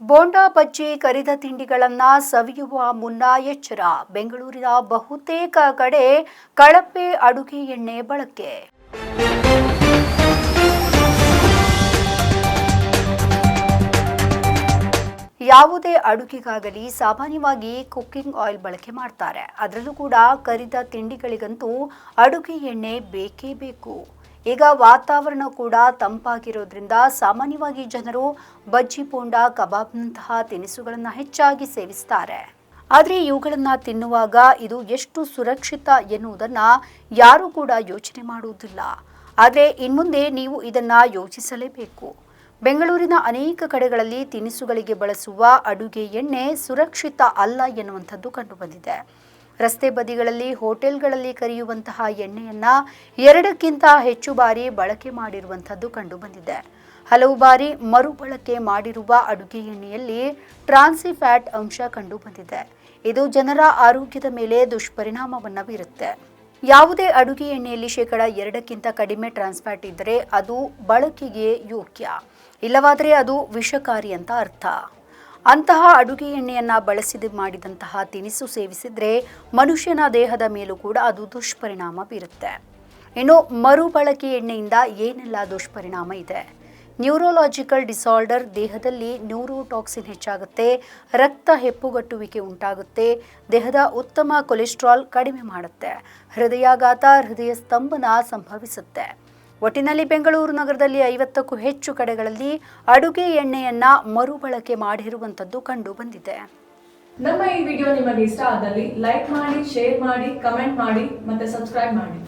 ಬೋಂಡಾ ಬಜ್ಜಿ ಕರಿದ ತಿಂಡಿಗಳನ್ನ ಸವಿಯುವ ಮುನ್ನ ಎಚ್ಚರ. ಬೆಂಗಳೂರಿನ ಬಹುತೇಕ ಕಡೆ ಕಳಪೆ ಅಡುಗೆ ಎಣ್ಣೆ ಬಳಕೆ. ಯಾವುದೇ ಅಡುಗೆಗಾಗಲಿ ಸಾಮಾನ್ಯವಾಗಿ ಕುಕ್ಕಿಂಗ್ ಆಯಿಲ್ ಬಳಕೆ ಮಾಡ್ತಾರೆ. ಅದರಲ್ಲೂ ಕೂಡ ಕರಿದ ತಿಂಡಿಗಳಿಗಂತೂ ಅಡುಗೆ ಎಣ್ಣೆ ಬೇಕೇ ಬೇಕು. ಈಗ ವಾತಾವರಣ ಕೂಡ ತಂಪಾಗಿರೋದ್ರಿಂದ ಸಾಮಾನ್ಯವಾಗಿ ಜನರು ಬಜ್ಜಿ ಪೋಂಡ, ಕಬಾಬ್ನಂತಹ ತಿನಿಸುಗಳನ್ನು ಹೆಚ್ಚಾಗಿ ಸೇವಿಸ್ತಾರೆ. ಆದರೆ ಇವುಗಳನ್ನು ತಿನ್ನುವಾಗ ಇದು ಎಷ್ಟು ಸುರಕ್ಷಿತ ಎನ್ನುವುದನ್ನು ಯಾರೂ ಕೂಡ ಯೋಚನೆ ಮಾಡುವುದಿಲ್ಲ. ಆದರೆ ಇನ್ಮುಂದೆ ನೀವು ಇದನ್ನು ಯೋಚಿಸಲೇಬೇಕು. ಬೆಂಗಳೂರಿನ ಅನೇಕ ಕಡೆಗಳಲ್ಲಿ ತಿನಿಸುಗಳಿಗೆ ಬಳಸುವ ಅಡುಗೆ ಎಣ್ಣೆ ಸುರಕ್ಷಿತ ಅಲ್ಲ ಎನ್ನುವಂಥದ್ದು ಕಂಡುಬಂದಿದೆ. ರಸ್ತೆ ಬದಿಗಳಲ್ಲಿ, ಹೋಟೆಲ್ಗಳಲ್ಲಿ ಕರೆಯುವಂತಹ ಎಣ್ಣೆಯನ್ನ ಎರಡಕ್ಕಿಂತ ಹೆಚ್ಚು ಬಾರಿ ಬಳಕೆ ಮಾಡಿರುವಂಥದ್ದು ಕಂಡುಬಂದಿದೆ. ಹಲವು ಬಾರಿ ಮರುಬಳಕೆ ಮಾಡಿರುವ ಅಡುಗೆ ಎಣ್ಣೆಯಲ್ಲಿ ಟ್ರಾನ್ಸಿಫ್ಯಾಟ್ ಅಂಶ ಕಂಡುಬಂದಿದೆ. ಇದು ಜನರ ಆರೋಗ್ಯದ ಮೇಲೆ ದುಷ್ಪರಿಣಾಮವನ್ನು ಬೀರುತ್ತೆ. ಯಾವುದೇ ಅಡುಗೆ ಎಣ್ಣೆಯಲ್ಲಿ ಶೇಕಡ ಎರಡಕ್ಕಿಂತ ಕಡಿಮೆ ಟ್ರಾನ್ಸ್ಫ್ಯಾಟ್ ಇದ್ದರೆ ಅದು ಬಳಕೆಗೆ ಯೋಗ್ಯ. ಇಲ್ಲವಾದರೆ ಅದು ವಿಷಕಾರಿ ಅಂತ ಅರ್ಥ. ಅಂತಹ ಅಡುಗೆ ಎಣ್ಣೆಯನ್ನ ಬಳಸಿದ ಮಾಡಿದಂತಹ ತಿನಿಸು ಸೇವಿಸಿದ್ರೆ ಮನುಷ್ಯನ ದೇಹದ ಮೇಲೂ ಕೂಡ ಅದು ದುಷ್ಪರಿಣಾಮ ಬೀರುತ್ತೆ. ಇನ್ನು ಮರುಬಳಕೆ ಎಣ್ಣೆಯಿಂದ ಏನೆಲ್ಲ ದುಷ್ಪರಿಣಾಮ ಇದೆ? ನ್ಯೂರೋಲಾಜಿಕಲ್ ಡಿಸಾರ್ಡರ್ ದೇಹದಲ್ಲಿ ನ್ಯೂರೋಟಾಕ್ಸಿನ್ ಹೆಚ್ಚಾಗುತ್ತೆ, ರಕ್ತ ಹೆಪ್ಪುಗಟ್ಟುವಿಕೆ ಉಂಟಾಗುತ್ತೆ, ದೇಹದ ಉತ್ತಮ ಕೊಲೆಸ್ಟ್ರಾಲ್ ಕಡಿಮೆ ಮಾಡುತ್ತೆ, ಹೃದಯಾಘಾತ, ಹೃದಯ ಸ್ತಂಭನ ಸಂಭವಿಸುತ್ತೆ. ಒಟ್ಟಿನಲ್ಲಿ ಬೆಂಗಳೂರು ನಗರದಲ್ಲಿ ಐವತ್ತಕ್ಕೂ ಹೆಚ್ಚು ಕಡೆಗಳಲ್ಲಿ ಅಡುಗೆ ಎಣ್ಣೆಯನ್ನ ಮರುಬಳಕೆ ಮಾಡಿರುವಂತದ್ದು ಕಂಡು ಬಂದಿದೆ. ನಮ್ಮ ಈ ವಿಡಿಯೋ ನಿಮಗೆ ಇಷ್ಟ ಆದಲ್ಲಿ ಲೈಕ್ ಮಾಡಿ, ಶೇರ್ ಮಾಡಿ, ಕಮೆಂಟ್ ಮಾಡಿ ಮತ್ತೆ ಸಬ್ಸ್ಕ್ರೈಬ್ ಮಾಡಿ.